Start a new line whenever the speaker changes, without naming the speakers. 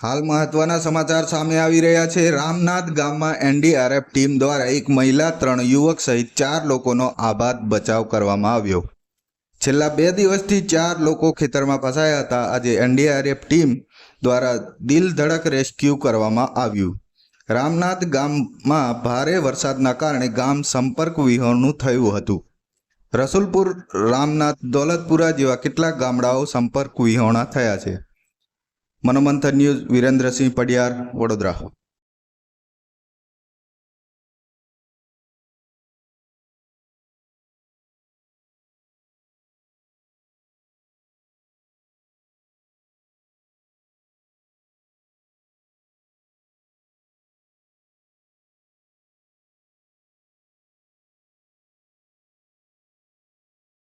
હાલ મહત્વના સમાચાર સામે આવી રહ્યા છે. રામનાથ ગામમાં એનડીઆરએફ ટીમ દ્વારા એક મહિલા, ત્રણ યુવક સહિત ચાર લોકોનો આબાદ બચાવ કરવામાં આવ્યો. છેલ્લા બે દિવસથી ચાર લોકો ખેતરમાં ફસાયા હતા. આજે એનડીઆરએફ ટીમ દ્વારા દિલ ધડક રેસ્ક્યુ કરવામાં આવ્યું. રામનાથ ગામમાં ભારે વરસાદના કારણે ગામ સંપર્ક વિહોણું થયું હતું. રસુલપુર, રામનાથ, દોલતપુરા જેવા કેટલાક ગામડાઓ સંપર્ક વિહોણા થયા છે. મનોમંથન ન્યૂઝ વિરેન્દ્રસિંહ પડિયાર વડોદરા